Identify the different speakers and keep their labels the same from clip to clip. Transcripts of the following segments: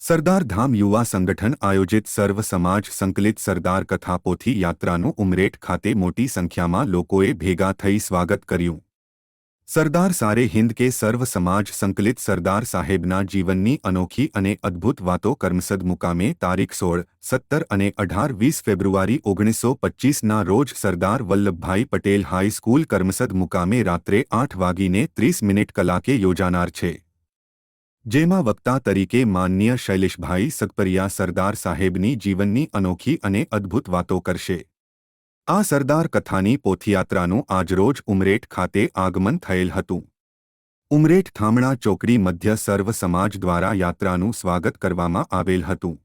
Speaker 1: સરદાર ધામ યુવા સંગઠન આયોજિત સર્વ સમાજ સંકલિત સરદાર કથા પોથી યાત્રાનું ઉમરેઠ ખાતે મોટી સંખ્યામાં લોકોએ ભેગા થઈ સ્વાગત કર્યું. સરદાર સારે હિન્દ કે સર્વ સમાજ સંકલિત સરદાર સાહેબના જીવનની અનોખી અને અદ્ભુત વાતો કર્મસદ મુકામે તારીખ સોળ, સત્તર અને અઢાર વીસ ફેબ્રુઆરી ઓગણીસો પચ્ચીસના રોજ સરદાર વલ્લભભાઈ પટેલ હાઈસ્કૂલ કર્મસદ મુકામે રાત્રે આઠ વાગીને ત્રીસ મિનિટ કલાકે યોજાનાર છે. જેમાં વક્તા તરીકે માનનીય શૈલેષભાઈ સગપરિયા સરદાર સાહેબની જીવનની અનોખી અને અદ્ભુત વાતો કરશે. આ સરદાર કથાની પોથયાત્રાનું આજરોજ ઉમરેઠ ખાતે આગમન થયેલ હતું. ઉમરેઠ થામણા ચોકડી મધ્ય સર્વ સમાજ દ્વારા યાત્રાનું સ્વાગત કરવામાં આવેલ હતું.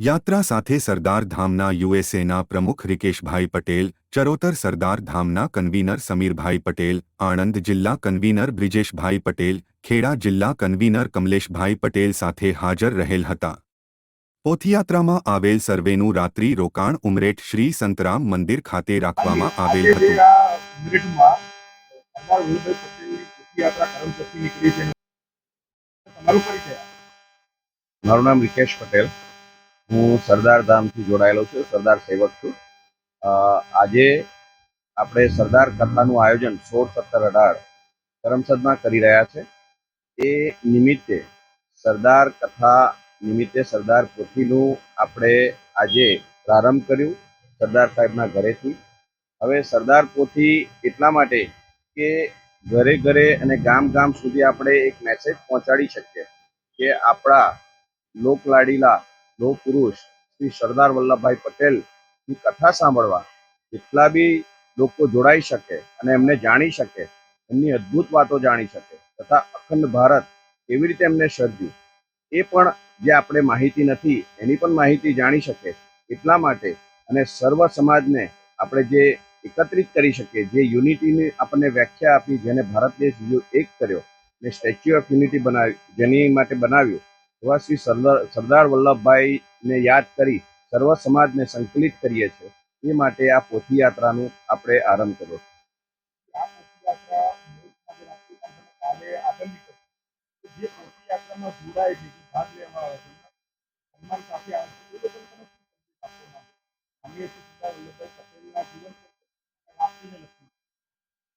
Speaker 1: યાત્રા સાથે સરદાર ધામના યુએસએના પ્રમુખ રિકેશભાઈ પટેલ ચરોતર સરદાર ધામના કન્વીનર સમીરભાઈ પટેલ આણંદ જિલ્લા કન્વીનર બ્રિજેશભાઈ પટેલ ખેડા જિલ્લા કન્વીનર કમલેશભાઈ પટેલ સાથે હાજર રહેલ હતા. પોથયાત્રામાં આવેલ સર્વેનું રાત્રિ રોકાણ ઉમરેઠ શ્રી સંતરામ મંદિર ખાતે રાખવામાં આવેલ હતું.
Speaker 2: મારું નામ રિકેશ પટેલ. હું સરદાર ધામથી જોડાયેલો છું, સરદાર સેવક છું. આજે આપણે સરદાર કથાનું આયોજન સોળ સત્તર અઢાર કરમસદમાં કરી રહ્યા છે. એ નિમિત્તે સરદાર કથા નિમિત્તે સરદાર પોથીનું આપણે આજે પ્રારંભ કર્યું સરદાર સાહેબના ઘરેથી. હવે સરદાર પોથી એટલા માટે કે ઘરે ઘરે અને ગામ ગામ સુધી આપણે એક મેસેજ પહોંચાડી શકીએ કે આપણા લોકલાડીલા લોહ પુરુષ શ્રી સરદાર વલ્લભભાઈ પટેલની કથા સાંભળવા જેટલા બી લોકો જોડાઈ શકે અને એમને જાણી શકે, એમની અદ્ભુત વાતો જાણી શકે તથા અખંડ ભારત કેવી રીતે એમને સર્જ્યું. એ પણ જે આપણે માહિતી નથી, એની પણ માહિતી જાણી શકે એટલા માટે અને સર્વ સમાજને આપણે જે એકત્રિત કરી શકીએ, જે યુનિટીની આપણને વ્યાખ્યા આપી, જેને ભારત દેશ એક કર્યો, ને સ્ટેચ્યુ ઓફ યુનિટી બનાવ્યું જેની માટે બનાવ્યું એવા શ્રી સરદાર સરદાર વલ્લભભાઈને યાદ કરી સર્વ સમાજને સંકલિત કરીએ છીએ. એ માટે આ પોથી યાત્રાનું આપણે આરંભ કર્યો.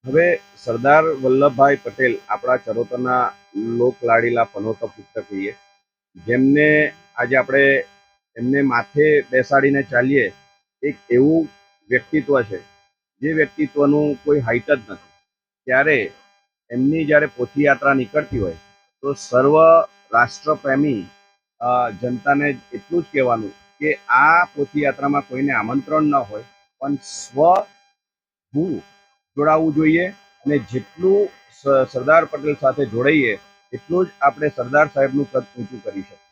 Speaker 2: હવે સરદાર વલ્લભભાઈ પટેલ આપણા ચરોતરના લોકલાડીલા પનોતા પુત્ર કહીએ જેમને આજે આપણે એમને માથે બેસાડીને ચાલીએ, એક એવું વ્યક્તિત્વ છે જે વ્યક્તિત્વનું કોઈ હાઈટ જ નથી. ત્યારે એમની જ્યારે પોથીયાત્રા નીકળતી હોય, તો સર્વ રાષ્ટ્રપ્રેમી જનતાને એટલું જ કહેવાનું કે આ પોથીયાત્રામાં કોઈને આમંત્રણ ન હોય, પણ સ્વ હું જોડાવવું જોઈએ અને જેટલું સરદાર પટેલ સાથે જોડાઈએ એટલું જ આપણે સરદાર સાહેબનું કદ ઊંચું કરી શકીએ.